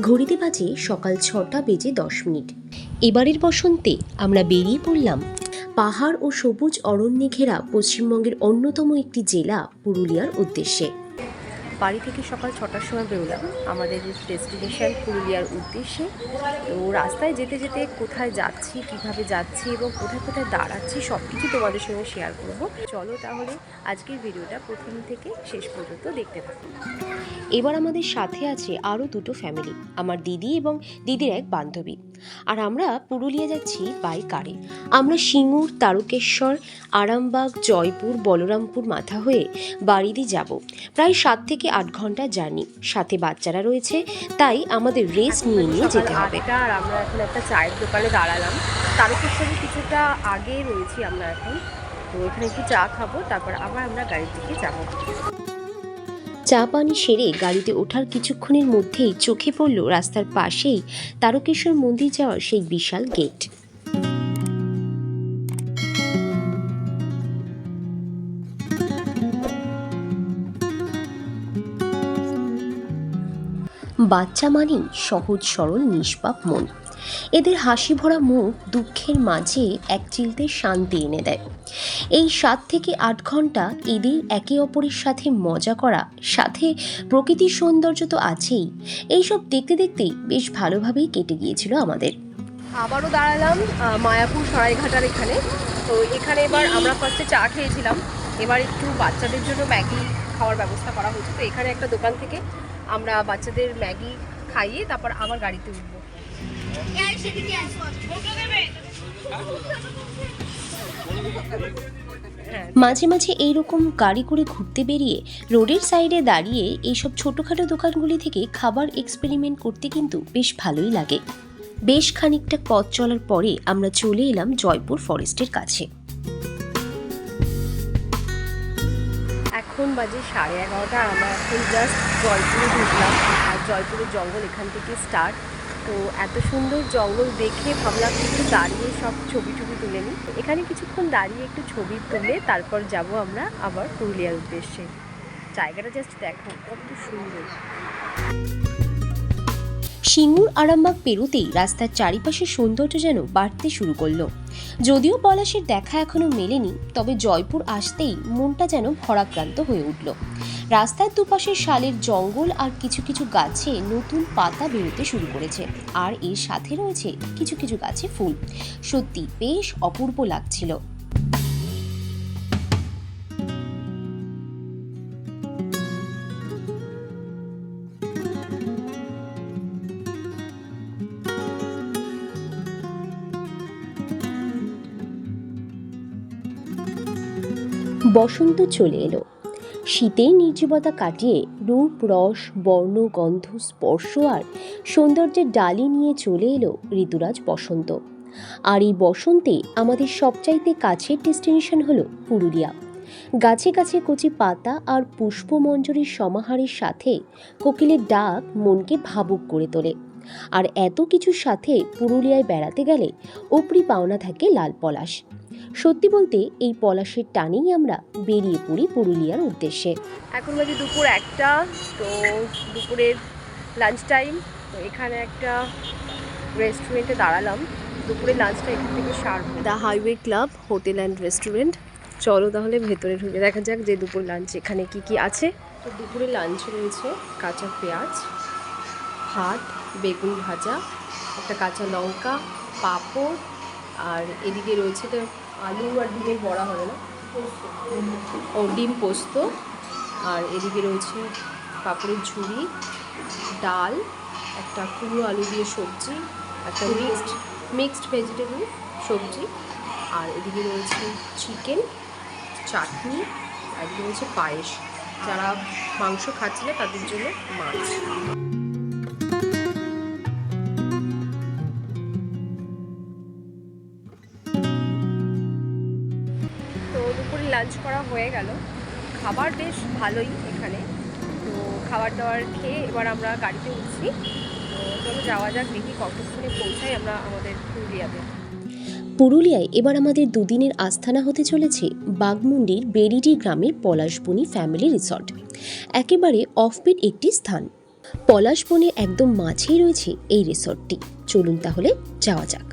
ঘড়িতে বাজে সকাল ছটা বেজে দশ মিনিট। এবারের বসন্তে আমরা বেরিয়ে পড়লাম পাহাড় ও সবুজ অরণ্যে ঘেরা পশ্চিমবঙ্গের অন্যতম একটি জেলা পুরুলিয়ার উদ্দেশ্যে। বাড়ি থেকে সকাল ছটার সময় বেরোলাম। আমাদের ডেস্টিনেশন পুরুলিয়ার উদ্দেশ্যে। তো রাস্তায় যেতে যেতে কোথায় যাচ্ছি, কীভাবে যাচ্ছি এবং কোথায় কোথায় দাঁড়াচ্ছি সব কিছু তোমাদের সঙ্গে শেয়ার করব। চলো তাহলে আজকের ভিডিওটা প্রথম থেকে শেষ পর্যন্ত দেখতে থাকো। এবার আমাদের সাথে আছে আরও দুটো ফ্যামিলি আমার দিদি এবং দিদির এক বান্ধবী। আর আমরা পুরুলিয়া যাচ্ছি বাই কারে আমরা সিঙ্গুর তারকেশ্বর আরামবাগ জয়পুর বলরামপুর মাথা হয়ে বাড়িতে যাব। প্রায় সাত থেকে আট ঘণ্টা জার্নি। সাথে বাচ্চারা রয়েছে তাই আমাদের রেস্ট নিয়ে নিয়ে যেতে হবে। আর আমরা এখন একটা চায়ের দোকানে দাঁড়ালাম। তারকেশ্বরের কিছুটা আগে রয়েছি আমরা এখন। তো এখানে একটু চা খাব তারপর আবার আমরা গাড়ির দিকে যাব। চা পানি সেরে গাড়িতে ওঠার কিছুক্ষণের মধ্যেই চোখে পড়ল রাস্তার পাশেই তারকেশ্বর মন্দির যাওয়ার সেই বিশাল গেট বাচ্চা মানেই সহজ সরল নিষ্পাপ মন। এদের হাসি ভরা মুখ দুঃখের মাঝে এক চিলতে শান্তি এনে দেয়। এই সাত থেকে আট ঘণ্টা এদের একে অপরের সাথে মজা করা, সাথে প্রকৃতির সৌন্দর্য তো আছেই। এইসব দেখতে দেখতেই বেশ ভালোভাবেই কেটে গিয়েছিল আমাদের। আবারও দাঁড়ালাম মায়াপুর সরাইঘাটার এখানে। তো এখানে এবার আমরা ফার্স্টে চা খেয়েছিলাম। এবার একটু বাচ্চাদের জন্য ম্যাগি খাওয়ার ব্যবস্থা করা হয়েছে। তো এখানে একটা দোকান থেকে আমরা বাচ্চাদের ম্যাগি খাইয়ে তারপর আবার গাড়িতে উঠবো। মাঝে মাঝে এইরকম গাড়ি করে ঘুরতে বেরিয়ে রোডের সাইডে দাঁড়িয়ে এইসব ছোটোখাটো দোকানগুলি থেকে খাবার এক্সপেরিমেন্ট করতে কিন্তু বেশ ভালোই লাগে। বেশ খানিকটা পথ চলার পরে আমরা চলে এলাম জয়পুর ফরেস্টের কাছে। এখন বাজে সাড়ে এগারোটা, আমরা এখন জাস্ট জয়পুরে ঢুকলাম। আর জয়পুরের জঙ্গল এখান থেকে স্টার্ট তো এত সুন্দর জঙ্গল দেখে ভাবলাম একটু দাঁড়িয়ে সব ছবি টবি তুলে নিই। এখানে কিছুক্ষণ দাঁড়িয়ে একটু ছবি তুলে তারপর যাব আমরা আবার পুরুলিয়ার উদ্দেশ্যে। জায়গাটা জাস্ট দেখো, কত সুন্দর। সিঙ্গুর আরামবাগ পেরোতেই রাস্তার চারিপাশের সৌন্দর্য যেন বাড়তে শুরু করল। যদিও পলাশের দেখা এখনও মেলেনি, তবে জয়পুর আসতেই মনটা যেন ভরাক্রান্ত হয়ে উঠল। রাস্তার দুপাশে শালের জঙ্গল আর কিছু কিছু গাছে নতুন পাতা বেরোতে শুরু করেছে, আর এর সাথে রয়েছে কিছু কিছু গাছে ফুল। সত্যি বেশ অপূর্ব লাগছিল। বসন্ত চলে এলো। শীতের নির্জীবতা কাটিয়ে রূপ, রস, বর্ণ, গন্ধ, স্পর্শ আর সৌন্দর্যের ডালি নিয়ে চলে এলো ঋতুরাজ বসন্ত। আর এই বসন্তে আমাদের সবচাইতে কাছের ডেস্টিনেশন হলো পুরুলিয়া। গাছে গাছে কচি পাতা আর পুষ্পমঞ্জরির সমাহারের সাথে কোকিলের ডাক মনকে ভাবুক করে তোলে। আর এত কিছুর সাথে পুরুলিয়ায় বেড়াতে গেলে উপরি পাওনা থাকে লাল পলাশ। সত্যি বলতে এই পলাশের টানেই আমরা বেরিয়ে পড়ি পুরুলিয়ার উদ্দেশ্যে। এখন বাজে দুপুর একটা তো দুপুরের লাঞ্চ টাইম তো এখানে একটা রেস্টুরেন্টে দাঁড়ালাম। দুপুরের লাঞ্চটা এখান থেকে সারবো। The highway club hotel and restaurant চলো তাহলে ভেতরে ঢুকে দেখা যাক যে দুপুর লাঞ্চ এখানে কি কি আছে। তো দুপুরে লাঞ্চ রয়েছে কাঁচা পেঁয়াজ ভাত বেগুন ভাজা একটা কাঁচা লঙ্কা পাঁপড় আর এদিকে রয়েছে তো আলু আর ডিমের বড়া হবে না? ও ডিম পোস্ত। আর এদিকে রয়েছে পাঁপড়ের ঝুড়ি ডাল একটা কুমড়ো আলু দিয়ে সবজি একটা মিক্সড মিক্সড ভেজিটেবল সবজি। আর এদিকে রয়েছে চিকেন চাটনি আর এদিকে রয়েছে পায়েস। যারা মাংস খাচ্ছে না তাদের জন্য মাছ। হয়ে গেল। খাবার বেশ ভালোই এখানে। তো খাবার দাবার খেয়ে এবার আমরা গাড়িতে উঠছি। তো চলো যাওয়া যাক, দেখি কতক্ষণে পৌঁছাই আমরা আমাদের পুরুলিয়াতে। পুরুলিয়ায় এবার আমাদের দুদিনের আস্থানা হতে চলেছে বাগমুন্ডির বেরিডি গ্রামের পলাশবনি ফ্যামিলি রিসর্ট। একেবারে অফবিট একটি স্থান। পলাশ বনের একদম মাঝেই রয়েছে এই রিসর্টটি। চলুন তাহলে যাওয়া যাক।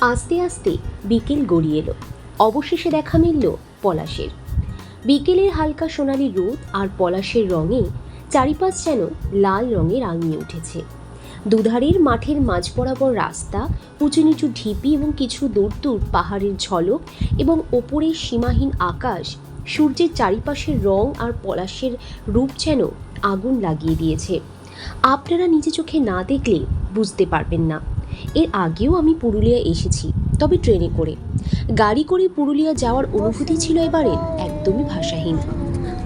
আস্তে আস্তে বিকেল গড়িয়ে এলো। অবশেষে দেখা মিলল পলাশের। বিকেলের হালকা সোনালি রোদ আর পলাশের রঙে চারিপাশ যেন লাল রঙে রাঙিয়ে উঠেছে। দুধারের মাঠের মাঝ বরাবর রাস্তা উঁচু নিচু ঢিপি এবং কিছু দূর দূর পাহাড়ের ঝলক এবং ওপরের সীমাহীন আকাশ, সূর্যের চারিপাশের রং আর পলাশের রূপ যেন আগুন লাগিয়ে দিয়েছে। আপনারা নিজে চোখে না দেখলে বুঝতে পারবেন না। এর আগেও আমি পুরুলিয়া এসেছি তবে ট্রেনে করে। গাড়ি করে পুরুলিয়া যাওয়ার অনুভূতি ছিল এবারে একদমই ভাষাহীন।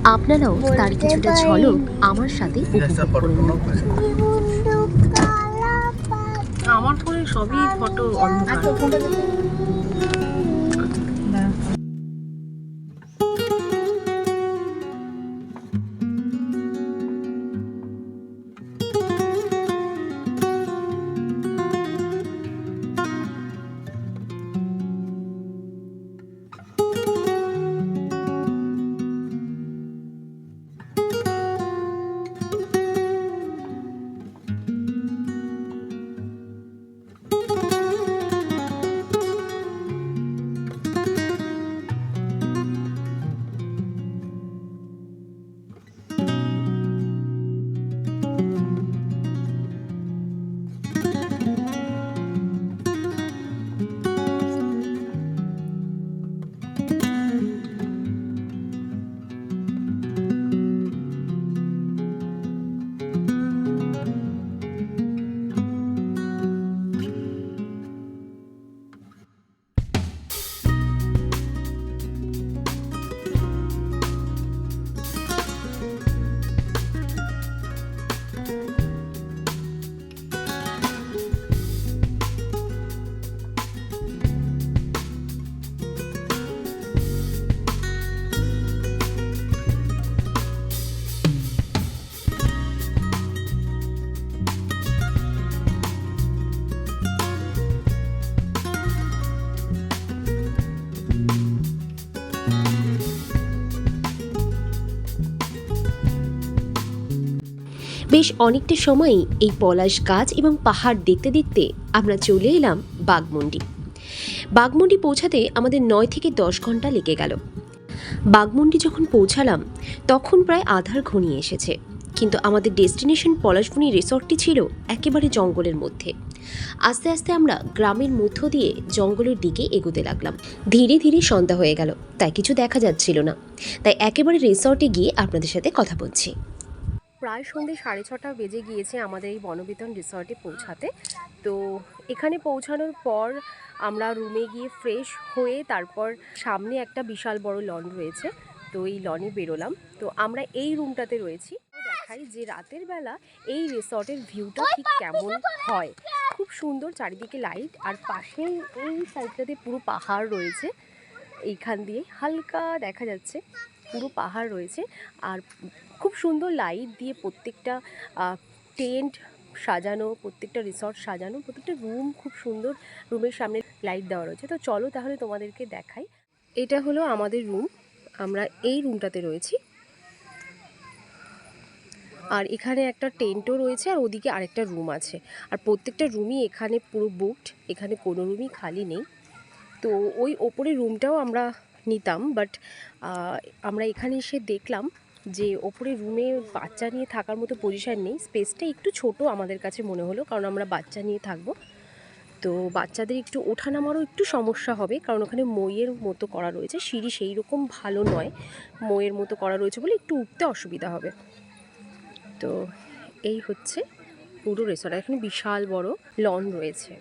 আপনারাও তার কিছুটা ঝলক আমার সাথে উপভোগ করুন। আমার ফোনে সবই ফটো অন্ধকার। বেশ অনেকটা সময়ই এই পলাশ গাছ এবং পাহাড় দেখতে দেখতে আমরা চলে এলাম বাগমন্ডি বাগমন্ডি পৌঁছাতে আমাদের নয় থেকে দশ ঘণ্টা লেগে গেল। বাগমন্ডি যখন পৌঁছালাম, তখন প্রায় আধার ঘনিয়ে এসেছে। কিন্তু আমাদের ডেস্টিনেশন পলাশবনি রিসর্টটি ছিল একেবারে জঙ্গলের মধ্যে। আস্তে আস্তে আমরা গ্রামের মধ্য দিয়ে জঙ্গলের দিকে এগোতে লাগলাম। ধীরে ধীরে সন্ধ্যা হয়ে গেল, তাই কিছু দেখা যাচ্ছিল না। তাই একেবারে রিসর্টে গিয়ে আপনাদের সাথে কথা বলছি। প্রায় সন্ধে সাড়ে ছটা বেজে গিয়েছে আমাদের এই বনবিতন রিসর্টে পৌঁছাতে। তো এখানে পৌঁছানোর পর আমরা রুমে গিয়ে ফ্রেশ হয়ে তারপর সামনে একটা বিশাল বড় লন রয়েছে। তো এই লনে বেরোলাম। তো আমরা এই রুমটাতে রয়েছি। দেখাই যে রাতের বেলা এই রিসর্টের ভিউটা ঠিক কেমন হয়। খুব সুন্দর চারিদিকে লাইট আর পাশে এই সাইডটাতে পুরো পাহাড় রয়েছে। এইখান দিয়ে হালকা দেখা যাচ্ছে। পুরো পাহাড় রয়েছে আর খুব সুন্দর লাইট দিয়ে প্রত্যেকটা টেন্ট সাজানো, প্রত্যেকটা রিসর্ট সাজানো, প্রত্যেকটা রুম খুব সুন্দর রুমের সামনে লাইট দেওয়া রয়েছে। তো চলো তাহলে তোমাদেরকে দেখাই। এটা হলো আমাদের রুম। আমরা এই রুমটাতে রয়েছি। আর এখানে একটা টেন্টও রয়েছে আর ওদিকে আরেকটা রুম আছে। আর প্রত্যেকটা রুমই এখানে পুরো বুকড এখানে কোনো রুমই খালি নেই। তো ওই ওপরে রুমটাও আমরা নিতাম বাট আমরা এখানে এসে দেখলাম যে ওপরে রুমে বাচ্চা নিয়ে থাকার মতো পজিশান নেই। স্পেসটা একটু ছোট আমাদের কাছে মনে হলো, কারণ আমরা বাচ্চা নিয়ে থাকব। তো বাচ্চাদের একটু ওঠানামারও একটু সমস্যা হবে, কারণ ওখানে মইয়ের মতো করা রয়েছে। সিঁড়ি সেই রকম ভালো নয়, মইয়ের মতো করা রয়েছে বলে একটু উঠতে অসুবিধা হবে। তো এই হচ্ছে পুরো রেস্তোরাঁ এখানে বিশাল বড় লন রয়েছে।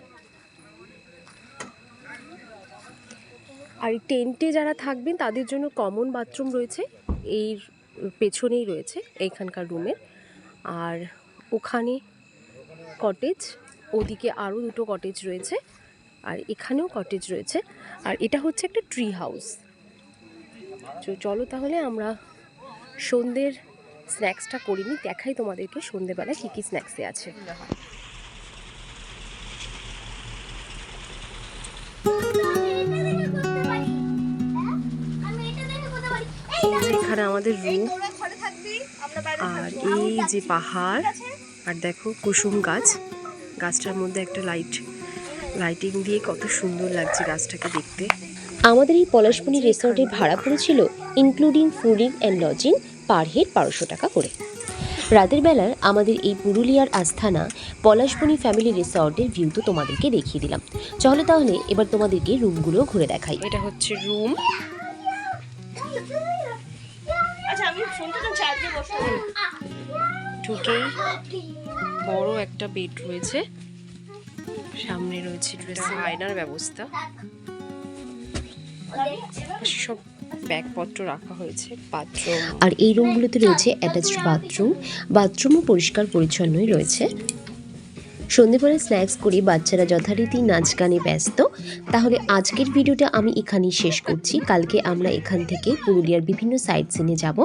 আর টেন্টে যারা থাকবেন, তাদের জন্য কমন বাথরুম রয়েছে। এই পেছনেই রয়েছে এইখানকার রুমের আর ওখানে কটেজ ওদিকে আরও দুটো কটেজ রয়েছে। আর এখানেও কটেজ রয়েছে। আর এটা হচ্ছে একটা ট্রি হাউস চলো তাহলে আমরা সন্ধ্যের স্ন্যাক্সটা করিনি দেখাই তোমাদেরকে সন্ধেবেলা কী কী স্ন্যাক্সে আছে। আমাদের রুম আর এই যে পাহাড় আর দেখো কুসুম গাছ। গাছটার মধ্যে একটা লাইট লাইটিং দিয়ে কত সুন্দর লাগছে গাছটাকে দেখতে। আমাদের এই পলাশমণি রিসর্টের ভাড়া পড়েছিল including fooding and lodging per head বারোশো টাকা করে। রাতের বেলার আমাদের এই পুরুলিয়ার আস্থানা পলাশমণি ফ্যামিলি রিসর্টের ভিউ তো তোমাদেরকে দেখিয়ে দিলাম। চলো তাহলে এবার তোমাদেরকে রুমগুলো ঘুরে দেখাই। এটা হচ্ছে রুম ঢুকেই বড় একটা বেড রয়েছে। সামনে রয়েছে ড্রেসিং আয়নার ব্যবস্থা। সব ব্যাগপত্র রাখা হয়েছে বাথরুম আর এই রুমগুলোতে রয়েছে অ্যাটাচড বাথরুম বাথরুমও পরিষ্কার পরিচ্ছন্নই রয়েছে। সন্ধেবেলা স্ন্যাক্স করে বাচ্চারা যথারীতি নাচ গানে ব্যস্ত। তাহলে আজকের ভিডিওটা আমি এখানেই শেষ করছি। কালকে আমরা এখান থেকে পুরুলিয়ার বিভিন্ন সাইট সিনে যাব।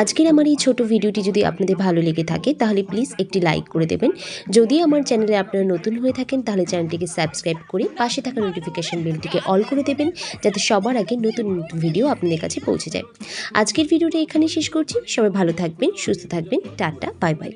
আজকের আমার এই ছোট ভিডিওটি যদি আপনাদের ভালো লেগে থাকে, তাহলে প্লিজ একটি লাইক করে দেবেন। যদি আমার চ্যানেলে আপনারা নতুন হয়ে থাকেন, তাহলে চ্যানেলটিকে সাবস্ক্রাইব করে পাশে থাকা নোটিফিকেশান বেলটিকে অল করে দেবেন, যাতে সবার আগে নতুন নতুন ভিডিও আপনাদের কাছে পৌঁছে যায়। আজকের ভিডিওটা এখানে শেষ করছি। সবাই ভালো থাকবেন, সুস্থ থাকবেন। Tata bye bye